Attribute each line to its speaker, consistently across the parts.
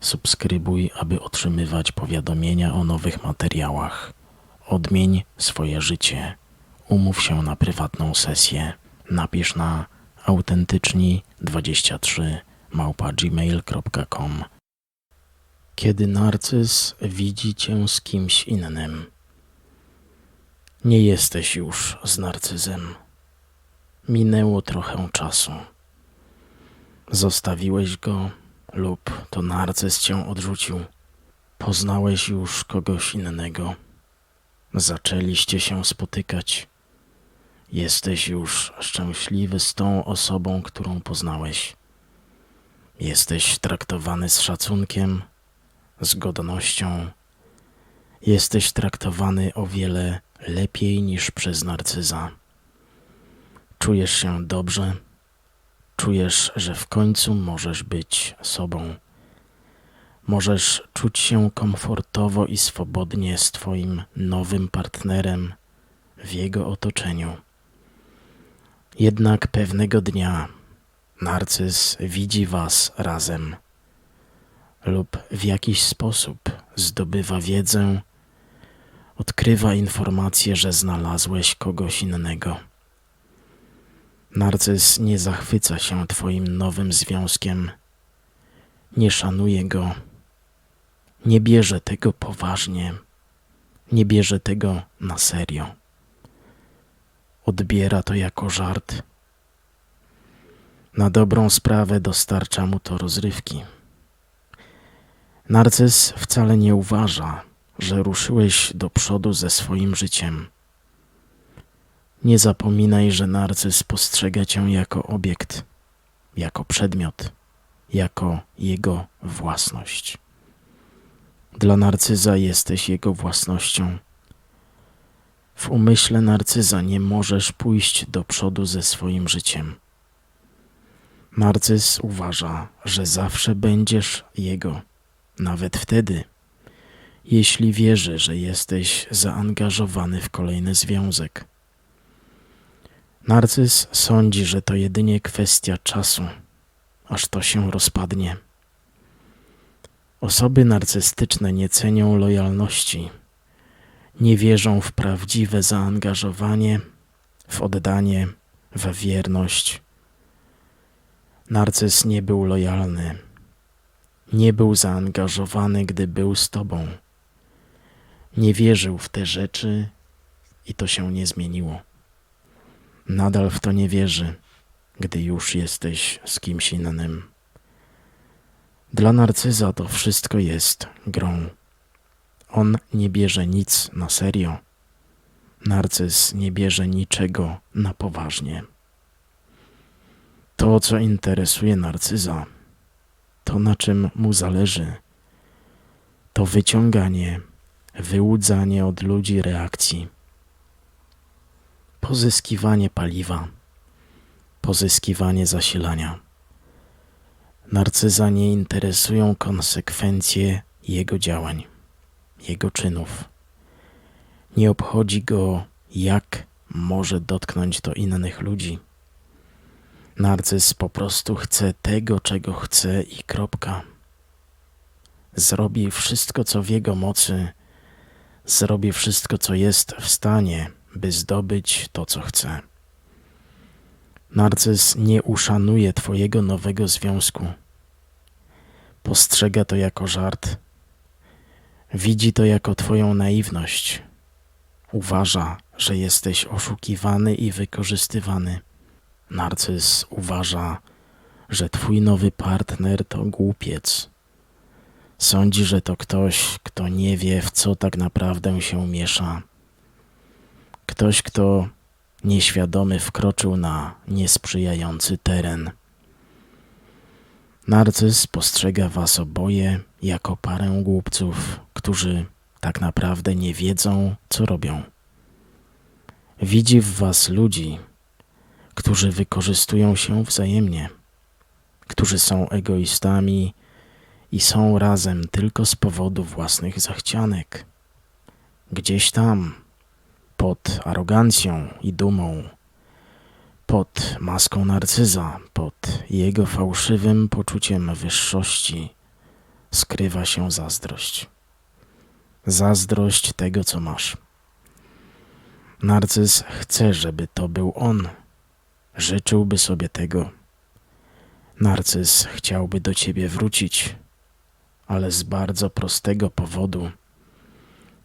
Speaker 1: Subskrybuj, aby otrzymywać powiadomienia o nowych materiałach. Odmień swoje życie. Umów się na prywatną sesję. Napisz na autentyczni23 małpa gmail.com Kiedy narcyz widzi cię z kimś innym. Nie jesteś już z narcyzem. Minęło trochę czasu. Zostawiłeś go lub to narcyz cię odrzucił. Poznałeś już kogoś innego. Zaczęliście się spotykać. Jesteś już szczęśliwy z tą osobą, którą poznałeś. Jesteś traktowany z szacunkiem, z godnością. Jesteś traktowany o wiele lepiej niż przez narcyza. Czujesz się dobrze Czujesz, że w końcu możesz być sobą. Możesz czuć się komfortowo i swobodnie z Twoim nowym partnerem w jego otoczeniu. Jednak pewnego dnia narcyz widzi Was razem lub w jakiś sposób zdobywa wiedzę, odkrywa informację, że znalazłeś kogoś innego Narcyz nie zachwyca się Twoim nowym związkiem, nie szanuje go, nie bierze tego poważnie, nie bierze tego na serio. Odbiera to jako żart. Na dobrą sprawę dostarcza mu to rozrywki. Narcyz wcale nie uważa, że ruszyłeś do przodu ze swoim życiem nie zapominaj, że narcyz postrzega cię jako obiekt, jako przedmiot, jako jego własność. Dla narcyza jesteś jego własnością. W umyśle narcyza nie możesz pójść do przodu ze swoim życiem. Narcyz uważa, że zawsze będziesz jego, nawet wtedy, jeśli wierzy, że jesteś zaangażowany w kolejny związek. Narcyz sądzi, że to jedynie kwestia czasu, aż to się rozpadnie. Osoby narcystyczne nie cenią lojalności, nie wierzą w prawdziwe zaangażowanie, w oddanie, w wierność. Narcyz nie był lojalny, nie był zaangażowany, gdy był z Tobą. Nie wierzył w te rzeczy i to się nie zmieniło nadal w to nie wierzy, gdy już jesteś z kimś innym. Dla narcyza to wszystko jest grą. On nie bierze nic na serio. Narcyz nie bierze niczego na poważnie. To, co interesuje narcyza, to na czym mu zależy, to wyciąganie, wyłudzanie od ludzi reakcji pozyskiwanie paliwa, pozyskiwanie zasilania. Narcyza nie interesują konsekwencje jego działań, jego czynów. Nie obchodzi go, jak może dotknąć to innych ludzi. Narcyz po prostu chce tego, czego chce i kropka. Zrobi wszystko, co w jego mocy, zrobi wszystko, co jest w stanie, by zdobyć to, co chce. Narcyz nie uszanuje Twojego nowego związku. Postrzega to jako żart. Widzi to jako Twoją naiwność. Uważa, że jesteś oszukiwany i wykorzystywany. Narcyz uważa, że Twój nowy partner to głupiec. Sądzi, że to ktoś, kto nie wie, w co tak naprawdę się miesza Ktoś, kto nieświadomy wkroczył na niesprzyjający teren. Narcyz postrzega was oboje jako parę głupców, którzy tak naprawdę nie wiedzą, co robią. Widzi w was ludzi, którzy wykorzystują się wzajemnie, którzy są egoistami i są razem tylko z powodu własnych zachcianek. Gdzieś tam, pod arogancją i dumą, pod maską narcyza, pod jego fałszywym poczuciem wyższości, skrywa się zazdrość. Zazdrość tego, co masz. Narcyz chce, żeby to był on. Życzyłby sobie tego. Narcyz chciałby do ciebie wrócić, ale z bardzo prostego powodu.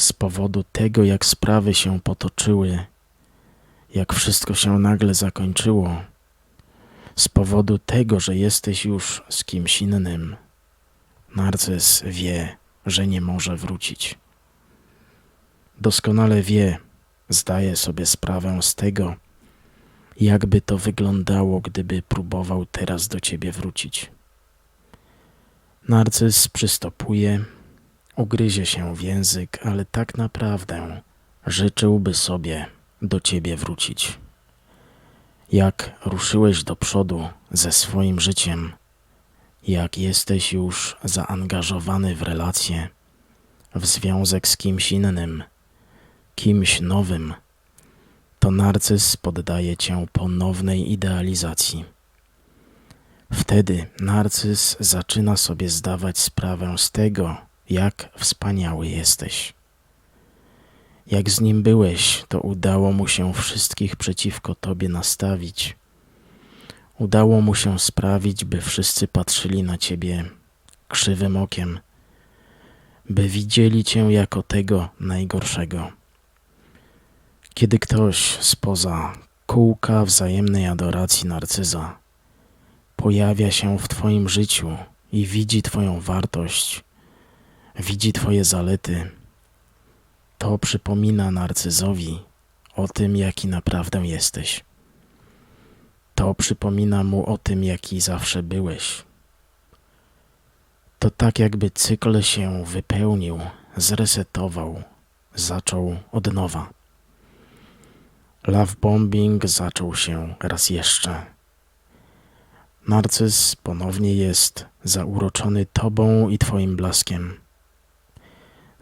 Speaker 1: Z powodu tego, jak sprawy się potoczyły, jak wszystko się nagle zakończyło. Z powodu tego, że jesteś już z kimś innym. Narcyz wie, że nie może wrócić. Doskonale wie, zdaje sobie sprawę z tego, jakby to wyglądało, gdyby próbował teraz do ciebie wrócić. Narcyz przystopuje, ugryzie się w język, ale tak naprawdę życzyłby sobie do ciebie wrócić. Jak ruszyłeś do przodu ze swoim życiem, jak jesteś już zaangażowany w relacje, w związek z kimś innym, kimś nowym, to narcyz poddaje cię ponownej idealizacji. Wtedy narcyz zaczyna sobie zdawać sprawę z tego, jak wspaniały jesteś. Jak z nim byłeś, to udało mu się wszystkich przeciwko tobie nastawić. Udało mu się sprawić, by wszyscy patrzyli na ciebie krzywym okiem, by widzieli cię jako tego najgorszego. Kiedy ktoś spoza kółka wzajemnej adoracji narcyza pojawia się w Twoim życiu i widzi Twoją wartość, widzi Twoje zalety, to przypomina narcyzowi o tym, jaki naprawdę jesteś. To przypomina mu o tym, jaki zawsze byłeś. To tak, jakby cykl się wypełnił, zresetował, zaczął od nowa. Love bombing zaczął się raz jeszcze. Narcyz ponownie jest zauroczony Tobą i Twoim blaskiem.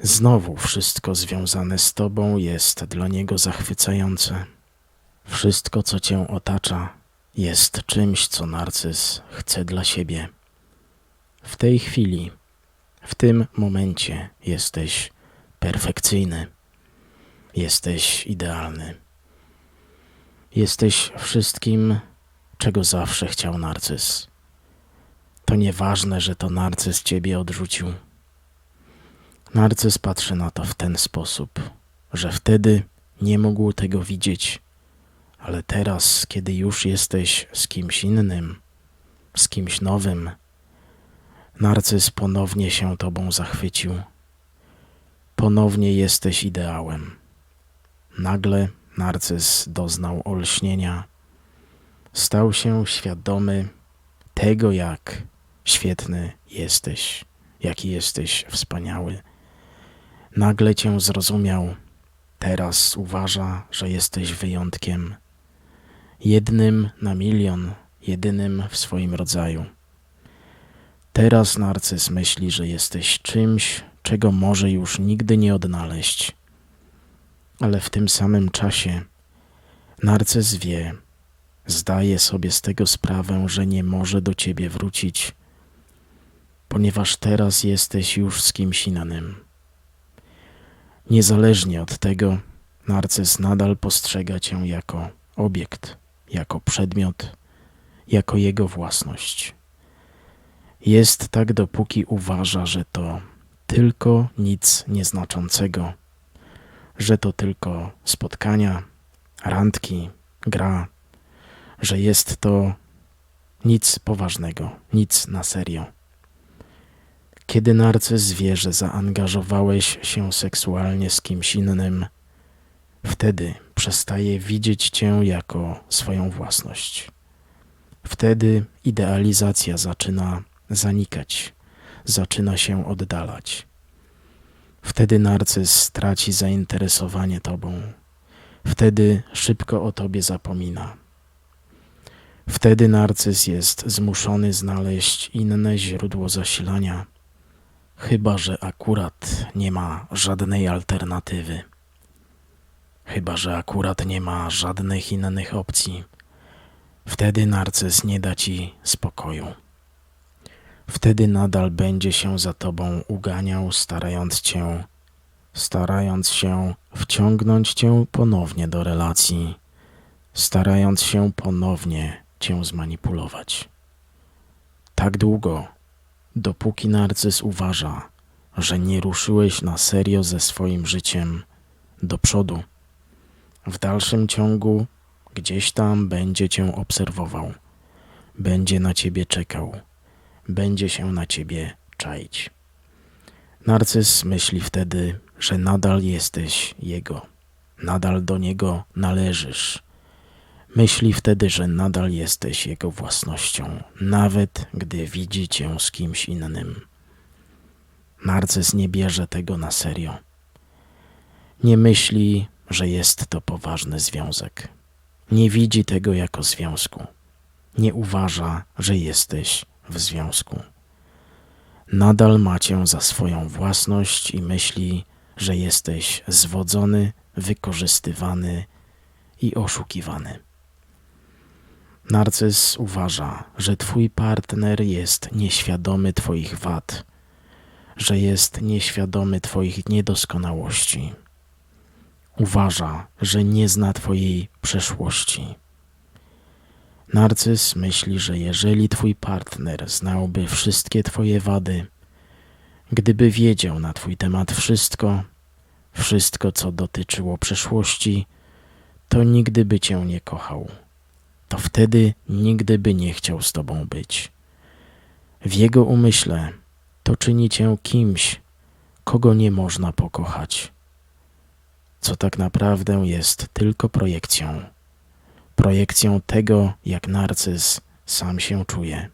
Speaker 1: Znowu wszystko związane z Tobą jest dla niego zachwycające. Wszystko, co Cię otacza, jest czymś, co narcyz chce dla siebie. W tej chwili, w tym momencie jesteś perfekcyjny, jesteś idealny. Jesteś wszystkim, czego zawsze chciał narcyz. To nieważne, że to narcyz ciebie odrzucił. Narcyz patrzy na to w ten sposób, że wtedy nie mógł tego widzieć, ale teraz, kiedy już jesteś z kimś innym, z kimś nowym, narcyz ponownie się tobą zachwycił. Ponownie jesteś ideałem. Nagle narcyz doznał olśnienia. Stał się świadomy tego, jak świetny jesteś, jaki jesteś wspaniały. Nagle cię zrozumiał. Teraz uważa, że jesteś wyjątkiem. Jednym na milion, jedynym w swoim rodzaju. Teraz narcyz myśli, że jesteś czymś, czego może już nigdy nie odnaleźć ale w tym samym czasie narcyz wie, zdaje sobie z tego sprawę, że nie może do ciebie wrócić, ponieważ teraz jesteś już z kimś innym. Niezależnie od tego, narcyz nadal postrzega cię jako obiekt, jako przedmiot, jako jego własność. Jest tak, dopóki uważa, że to tylko nic nieznaczącego że to tylko spotkania, randki, gra, że jest to nic poważnego, nic na serio. Kiedy narcyz wie, że zaangażowałeś się seksualnie z kimś innym, wtedy przestaje widzieć cię jako swoją własność. Wtedy idealizacja zaczyna zanikać, zaczyna się oddalać. Wtedy narcyz straci zainteresowanie tobą. Wtedy szybko o tobie zapomina. Wtedy narcyz jest zmuszony znaleźć inne źródło zasilania, chyba że akurat nie ma żadnej alternatywy. Chyba że akurat nie ma żadnych innych opcji. Wtedy narcyz nie da ci spokoju. Wtedy nadal będzie się za tobą uganiał, starając cię, starając się wciągnąć cię ponownie do relacji, starając się ponownie cię zmanipulować. Tak długo, dopóki narcyz uważa, że nie ruszyłeś na serio ze swoim życiem do przodu, w dalszym ciągu gdzieś tam będzie cię obserwował, będzie na ciebie czekał, będzie się na ciebie czaić. Narcyz myśli wtedy, że nadal jesteś jego, nadal do niego należysz. Myśli wtedy, że nadal jesteś jego własnością, nawet gdy widzi cię z kimś innym. Narcyz nie bierze tego na serio. Nie myśli, że jest to poważny związek. Nie widzi tego jako związku. Nie uważa, że jesteś w związku. Nadal ma cię za swoją własność i myśli, że jesteś zwodzony, wykorzystywany i oszukiwany. Narcyz uważa, że twój partner jest nieświadomy twoich wad, że jest nieświadomy twoich niedoskonałości. Uważa, że nie zna twojej przeszłości. Narcyz myśli, że jeżeli twój partner znałby wszystkie twoje wady, gdyby wiedział na twój temat wszystko, wszystko co dotyczyło przeszłości, to nigdy by cię nie kochał. To wtedy nigdy by nie chciał z tobą być. W jego umyśle to czyni cię kimś, kogo nie można pokochać, co tak naprawdę jest tylko projekcją projekcją tego, jak narcyz sam się czuje.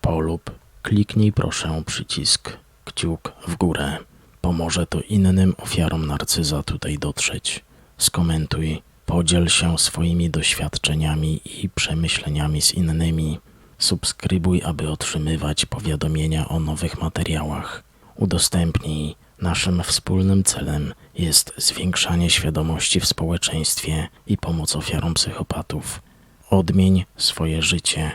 Speaker 1: Polub, kliknij proszę przycisk kciuk w górę. Pomoże to innym ofiarom narcyza tutaj dotrzeć. Skomentuj, podziel się swoimi doświadczeniami i przemyśleniami z innymi. Subskrybuj, aby otrzymywać powiadomienia o nowych materiałach. Udostępnij. Naszym wspólnym celem jest zwiększanie świadomości w społeczeństwie i pomoc ofiarom psychopatów. Odmień swoje życie.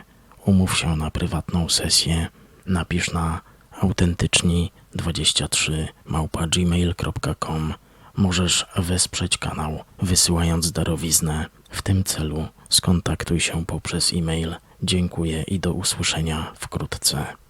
Speaker 1: Umów się na prywatną sesję. Napisz na autentyczni23 małpa gmail.com. Możesz wesprzeć kanał wysyłając darowiznę. W tym celu skontaktuj się poprzez e-mail. Dziękuję i do usłyszenia wkrótce.